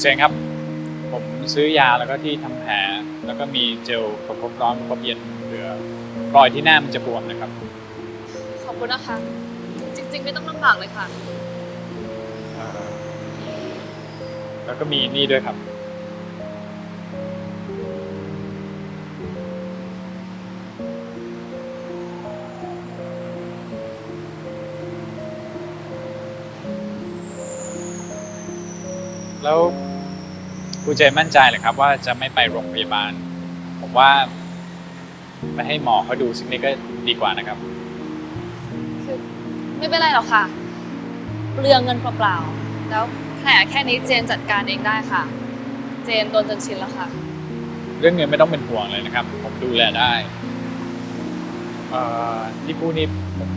เจนครับ ผมซื้อยาแล้วก็ที่ทำแผลแล้วก็มีเจลประคบร้อนประคบเย็นเผื่อรอยที่หน้ามันจะบวมนะครับ ขอบคุณนะคะ จริง ๆ ไม่ต้องลำบากเลยค่ะเอ่อแล้วก็มีนี่ด้วยครับ แล้ว ครูเจนมั่นใจเหรอครับ ว่าจะไม่ไปโรงพยาบาล ผมว่าไปให้หมอเขาดูสักนิดก็ดีกว่านะครับ คือไม่เป็นไรหรอกค่ะ เปลืองเงินเปล่าๆ แล้วแผลแค่นี้เจนจัดการเองได้ค่ะ เจนโดนจนชินแล้วค่ะ เรื่องเงินไม่ต้องเป็นห่วงเลยนะครับ ผมดูแลได้เอ่อที่พูดนี่ผม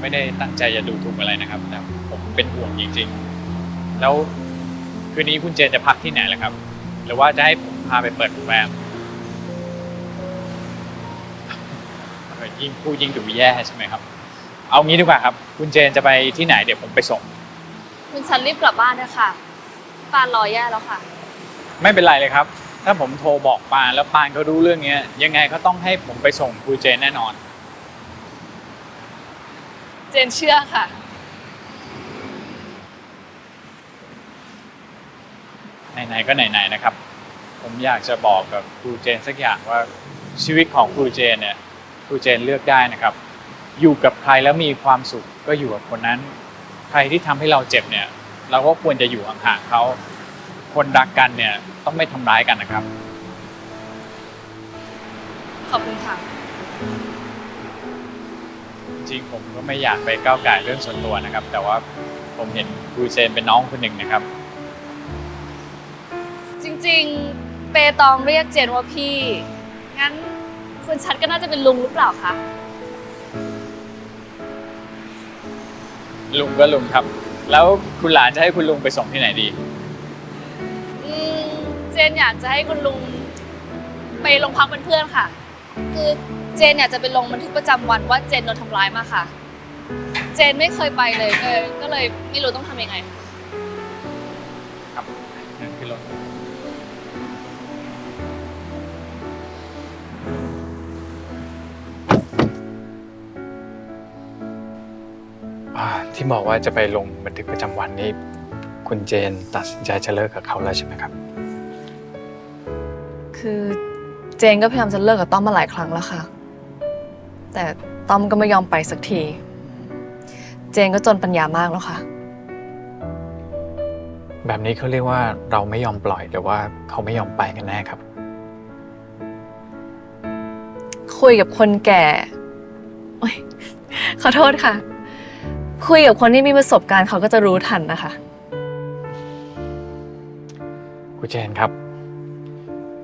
ไม่ได้ตั้งใจจะดูถูกอะไรนะครับแต่ผมเป็นห่วงจริงๆ แล้วคืนนี้คุณเจนจะพักที่ไหนล่ะครับ หรือว่าจะให้ผมพาไปเปิดโรงแรมเออยิ่งพูดยิ่งดูแย่ใช่ไหมครับ เอางี้ดีกว่าครับ คุณเจนจะไปที่ไหนเดี๋ยวผมไปส่ง คุณชันรีบกลับบ้านด้วยค่ะปานรอแย่แล้วค่ะ ไม่เป็นไรเลยครับ ถ้าผมโทรบอกปานแล้วปานเขารู้เรื่องเนี้ย ยังไงเขาต้องให้ผมไปส่งครูเจนแน่นอน เจนเชื่อค่ะ ไหนๆก็ไหนๆนะครับ ผมอยากจะบอกกับครูเจนสักอย่างว่าชีวิตของครูเจนเนี่ยครูเจนเลือกได้นะครับ อยู่กับใครแล้วมีความสุขก็อยู่กับคนนั้น ใครที่ทำให้เราเจ็บเนี่ย เราก็ควรจะอยู่ห่างๆเขาคนรักกันเนี่ยต้องไม่ทำร้ายกันนะครับ ขอบคุณค่ะจริงๆผมก็ไม่อยากไปก้าวไก่ายเรื่องส่วนตัวนะครับ แต่ว่าผมเห็นครูเจนเป็นน้องคนหนึ่งนะครับจ ริง ๆ เปตองเรียกเจนว่าพี่ งั้นคุณชัดก็น่าจะเป็นลุงหรือเปล่าคะ ลุงก็ลุงครับ แล้วคุณหลานจะให้คุณลุงไปส่งที่ไหนดี อืม เจนอยากจะให้คุณลุงไปโรงพักเป็นเพื่อนค่ะ คือเจนอยากจะไปลงบันทึกประจำวันว่าเจนโดนทำร้ายมาค่ะ เจนไม่เคยไปเลยก็เลยก็เลยไม่รู้ต้องทำยังไงค่ะ ครับนั่นคือรถ ที่บอกว่าจะไปลงบันทึกประจำวันนี้ คุณเจนตัดสินใจจะเลิกกับเขาแล้วใช่ไหมครับ คือเจนก็พยายามจะเลิกกับต้อมมาหลายครั้งแล้วค่ะ แต่ต้อมก็ไม่ยอมไปสักที เจนก็จนปัญญามากแล้วค่ะ แบบนี้เขาเรียกว่าเราไม่ยอมปล่อยหรือว่าเขาไม่ยอมไปกันแน่ครับ คุยกับคนแก่โอ๊ยขอโทษค่ะ คุยกับคนที่มีประสบการณ์เขาก็จะรู้ทันนะคะ ครูเจนครับ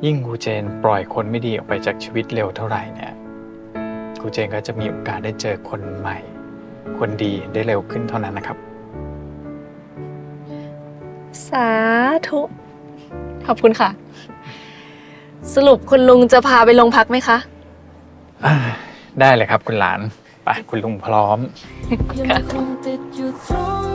ยิ่งครูเจนปล่อยคนไม่ดีออกไปจากชีวิตเร็วเท่าไหร่เนี่ยครูเจนก็จะมีโอกาสได้เจอคนใหม่ คนดีได้เร็วขึ้นเท่านั้นนะครับ สาธุ ขอบคุณค่ะ สรุปคุณลุงจะพาไปโรงพักไหมคะอ่าได้เลยครับคุณหลาน ไปคุณลุงพร้อม ยังคงติดอยู่ตรง